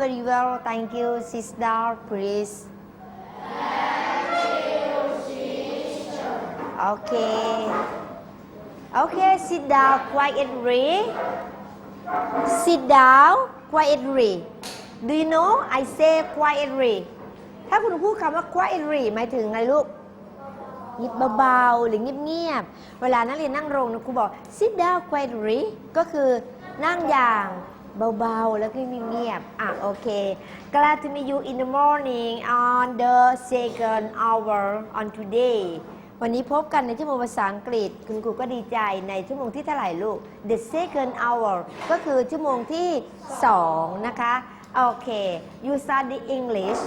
very well thank you sit down please okay okay sit down quietly sit down quietly do you know I say quietly ถ้าคุณพูดคำว่า quietly หมายถึงไรลูกยิบเบาๆ หรือเงียบๆ เวลานักเรียนนั่งลงนะครูบอก sit down quietly ก็คือนั่งอย่าง เบาๆ แล้วก็เงียบๆ อะ โอเค glad to meet you in the morning on the second hour on today วันนี้พบกันในชั่วโมงภาษาอังกฤษ คุณครูก็ดีใจในชั่วโมงที่เท่าไหร่ลูก the second hour ก็คือชั่วโมงที่ 2 นะคะ โอเค you study English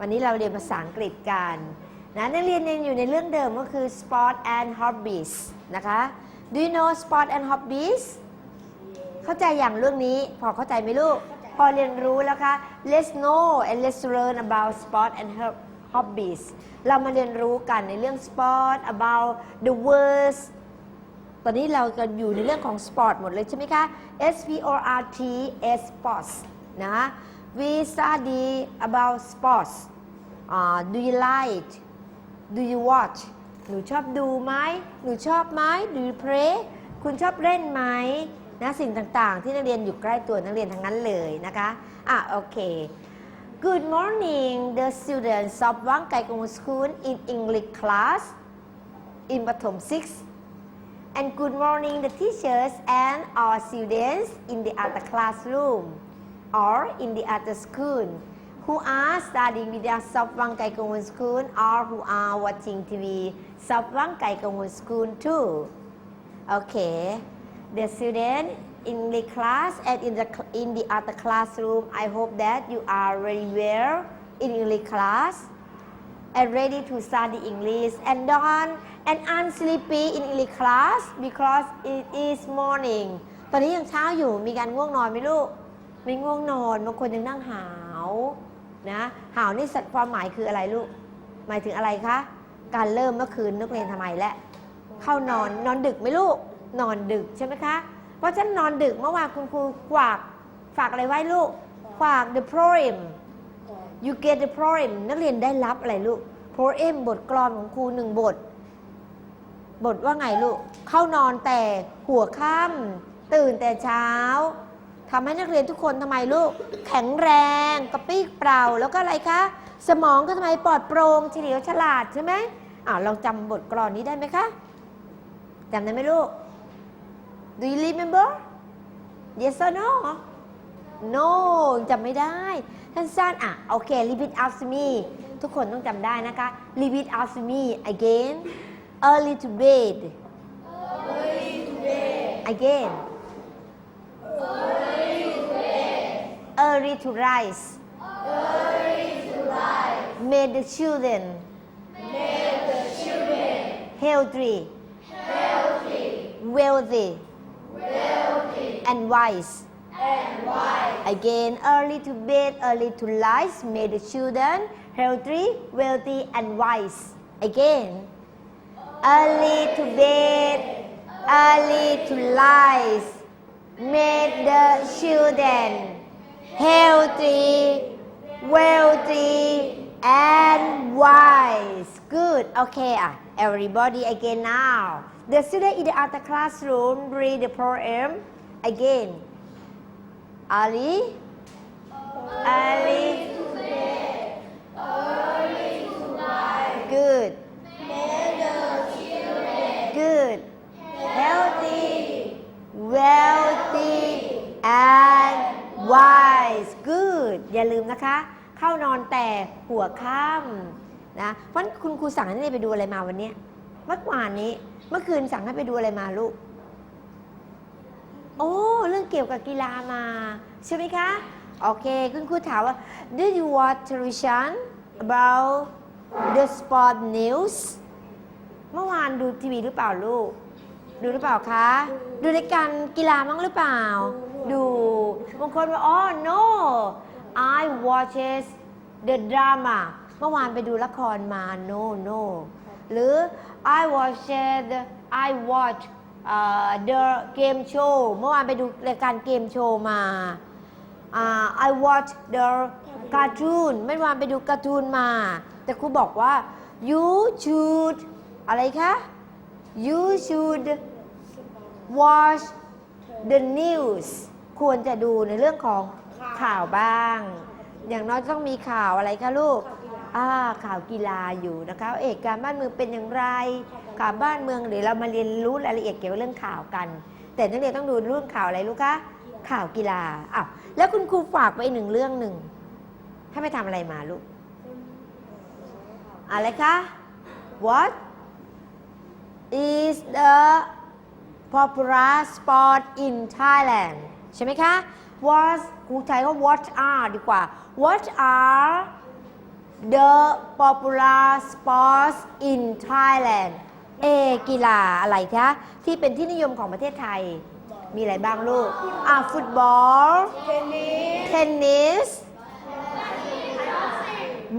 วันนี้เราเรียนภาษาอังกฤษกันนะนักเรียนยังอยู่ในเรื่องเดิมก็คือ sport and hobbies นะคะ do you know sport and hobbies เข้าใจอย่างเรื่องนี้ พอเข้าใจไหมลูก พอเรียนรู้แล้วคะ let's know and let's learn about sport and her- hobbies เรามาเรียนรู้กันในเรื่อง sport about the words ตอนนี้เราก็อยู่ในเรื่องของสปอร์ตหมดเลยใช่ไหมคะ S P O R T S sports นะ we study about sports uh, do you like do you watch หนูชอบดูไหม หนูชอบไหม do you play คุณชอบเล่นไหม นะสิ่งต่างๆ ที่นักเรียนอยู่ใกล้ตัวนักเรียนทั้งนั้นเลยนะคะอะโอเค Good morning the students of วังไก่กง School in English class in ปฐม6 and good morning the teachers and our students in the other classroom or in the other school who are studying with us of Wang Kai Kong School or who are watching TV of Wang Kai Kong School too. Okay, the student in the class and in the in the other classroom, I hope that you are very well in English class and ready to study English and don't and unsleepy in English class because it is morning ตอนนี้ยังเช้าอยู่มีการง่วงนอนไหมลูกไม่ง่วงนอนบางคนยังนั่งหาวนะหาวนี่ความหมายคืออะไรลูกหมายถึงอะไรคะการเริ่มเมื่อคืนนักเรียนทำไมและ เข้านอนนอนดึกไหมลูก นอนดึกใช่ไหมคะ เพราะฉะนั้นนอนดึกเมื่อวานคุณครูฝากฝากอะไรไว้ลูก ฝาก the poem you get the poem นักเรียนได้รับอะไรลูก poem บทกลอนของครูหนึ่งบท บทว่าไงลูก เข้านอนแต่หัวค่ำตื่นแต่เช้าทำให้นักเรียนทุกคนทำไมลูก แข็งแรงกระปี้เปล่าแล้วก็อะไรคะ สมองก็ทำไมปลอดโปร่งเฉลียวฉลาดใช่ไหมอ่าลองจำบทกลอนนี้ได้ไหมคะจำได้ไหมลูก Do you remember Yes or no No จำไม่ได้สั้นๆอะโอเค repeat after me ทุกคนต้องจำได้นะคะ repeat after me again early to bed early to rise early to rise May the children made the children healthy healthy wealthy and wise Again, early to bed, early to rise, made the children healthy, wealthy, and wise. Again, early to bed, early to rise, made the children healthy, wealthy, and wise. Good. Okay, ah, everybody again now. The student in the other classroom read the poem again. Ali. Ali. Good. Good. Healthy. Wealthy. And wise. Good. อย่าลืมนะคะ เข้านอนแต่หัวค่ำนะเพราะคุณครูสั่งให้ไปดูอะไรมาวันเนี้ยเมื่อวานนี้ เมื่อคืนสั่งให้ไปดูอะไรมาลูก โอ้ เรื่องเกี่ยวกับกีฬามา ใช่ไหมคะ โอเค คุณครูถามว่า Did you watch television about the sport news เมื่อวานดูทีวีหรือเปล่าลูก ดูหรือเปล่าคะ ดูรายการกีฬามั้งหรือเปล่า ดูบางคนว่าอ๋อ no I watches the drama เมื่อวานไปดูละครมา no no หรือ I watched I watch uh, the game show เมื่อวานไปดูรายการเกมโชว์มาอ่า I watch the cartoon ไม่วานไปดูการ์ตูนมา แต่ครูบอกว่า you should อะไรคะ you should watch the news ควรจะดูในเรื่องของข่าวบ้าง อย่างน้อยต้องมีข่าวอะไรคะลูก อ่าข่าวกีฬาอยู่นะคะเอกการบ้านเมืองเป็นอย่างไรข่าวบ้านเมืองเดี๋ยวเรามาเรียนรู้รายละเอียดเกี่ยวกับเรื่องข่าวกัน แต่นักเรียนต้องดูเรื่องข่าวอะไรลูกคะข่าวกีฬาอ้าวแล้วคุณครูฝากไปหนึ่งเรื่องหนึ่งให้ไปทำอะไรมาลูกอะไรคะ What is the popular sport in Thailand ใช่ไหมคะ What ครูใช้ว่า What are ดีกว่า What are the popular sports in Thailand เอ กีฬาอะไรคะที่เป็นที่นิยมของประเทศไทย มีอะไรบ้างลูก อ่าฟุตบอล เทนนิส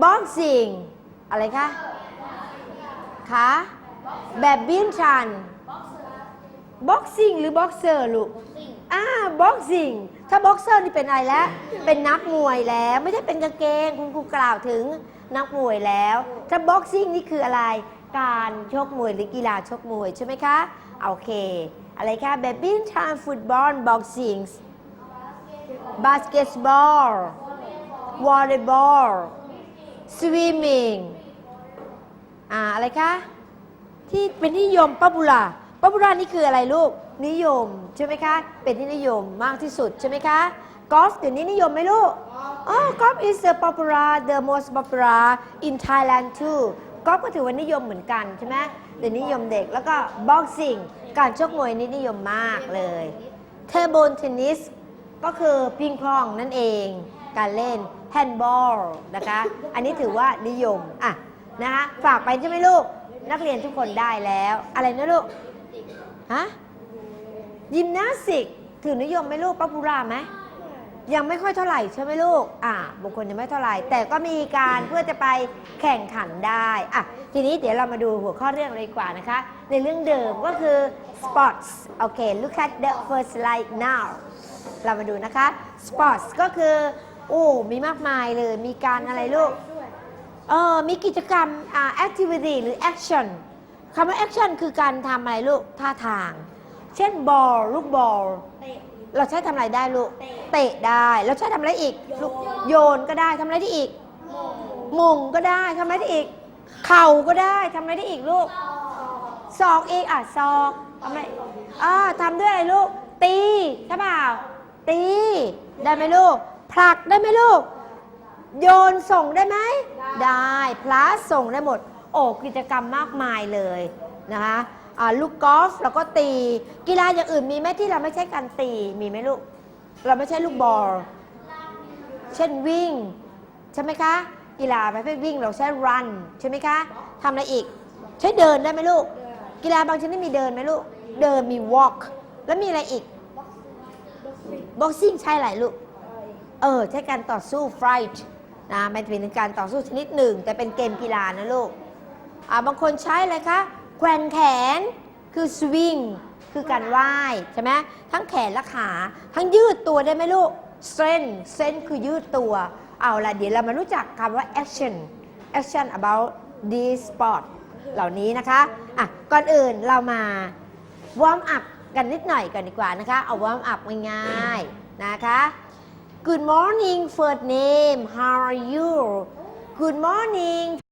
บ็อกซิ่ง อะไรคะ คะ แบบบินชัน บ็อกซิ่งหรือบ็อกเซอร์ลูก อ่า บ็อกซิ่ง ถ้าบ็อกเซอร์นี่เป็นอะไรแล้ว เป็นนักมวยแล้ว ไม่ใช่เป็นกางเกงคุณครูกล่าวถึงนักมวยแล้ว ถ้าบ็อกซิ่งนี่คืออะไร การชกมวยหรือกีฬาชกมวยใช่ไหมคะ โอเค อะไรคะแบบบินชันฟุตบอลบ็อกซิ่งบาสเกตบอลวอลเลย์บอล swimming อ่าอะไรคะ ที่เป็นนิยมป๊อปปูล่าป๊อปปูล่านี่คืออะไรลูก นิยมใช่ไหมคะ เป็นที่นิยมมากที่สุดใช่ไหมคะกอล์ฟเดี๋ยวนี้นิยมไหมลูกอ๋อกอล์ฟ is the popular the most popular in Thailand too กอล์ฟก็ถือว่านิยมเหมือนกันใช่ไหมเดี๋ยวนี้นิยมเด็กแล้วก็ boxing การชกมวยนี่นิยมมากเลย table tennis ก็คือปิงปองนั่นเอง การเล่นแฮนด์บอลนะคะ อันนี้ถือว่านิยมอะนะคะฝากไปใช่ไหมลูก นักเรียนทุกคนได้แล้ว อะไรนะลูกฮะ ยิมนาสติกถือนิยมไหมลูกป๊อปปูล่าไหมยังไม่ค่อยเท่าไหร่ใช่ไหมลูก อ่าบางคนยังไม่เท่าไหร่ แต่ก็มีการเพื่อจะไปแข่งขันได้ อะ ทีนี้เดี๋ยวเรามาดูหัวข้อเรื่องเลยดีกว่านะคะ ในเรื่องเดิมก็คือ sports โอเค look at the first slide now เรามาดูนะคะ sports ก็คือ โอ้ มีมากมายเลย มีการอะไรลูก เออมีกิจกรรม อ่า activity หรือ action คำว่า action คือการทำอะไรลูก ท่าทาง เช่นบอลลูกบอลเราใช้ทำอะไรได้ลูก เตะได้แล้วใช้ทำอะไรอีกลูกโยนก็ได้ทำอะไรได้อีกมงก็ได้ทำอะไรได้อีก เข่าก็ได้ทำอะไรได้อีกลูก ศอกอีกอะศอกทำอะไรอ่าทำด้วยอะไรลูก ตีใช่เปล่าตี ได้ไหมลูก ผลักได้ไหมลูก โยนส่งได้ไหม ได้ พลัสส่งได้หมด โอ้กิจกรรมมากมายเลยนะคะอ่า ลูกกอล์ฟแล้วก็ตี กีฬาอย่างอื่นมีไหมที่เราไม่ใช่การตีมีไหมลูก เราไม่ใช่ลูกบอล เช่นวิ่ง ใช่ไหมคะ กีฬาประเภทวิ่งเราใช้ run ใช่ไหมคะทำอะไรอีก ใช้เดินได้ไหมลูก กีฬาบางชนิดมีเดินไหมลูก เดินมี walk แล้วมีอะไรอีก boxing ใช่อะไรลูก เออ ใช้การต่อสู้ fight นะมันเป็นการต่อสู้ชนิดหนึ่ง แต่เป็นเกมกีฬานะลูก อ่าบางคนใช้อะไรคะ แขวนแขนคือ swing คือการว่ายใช่ไหมทั้งแขนและขา ทั้งยืดตัวได้ไหมลูก strength strength คือยืดตัว เอาละเดี๋ยวเรามารู้จักคำว่า action action about this sport เหล่านี้นะคะอะก่อนอื่นเรามาวอร์มอัพกันนิดหน่อยกันดีกว่านะคะ เอาวอร์มอัพง่ายๆนะคะ Good morning first name how are you Good morning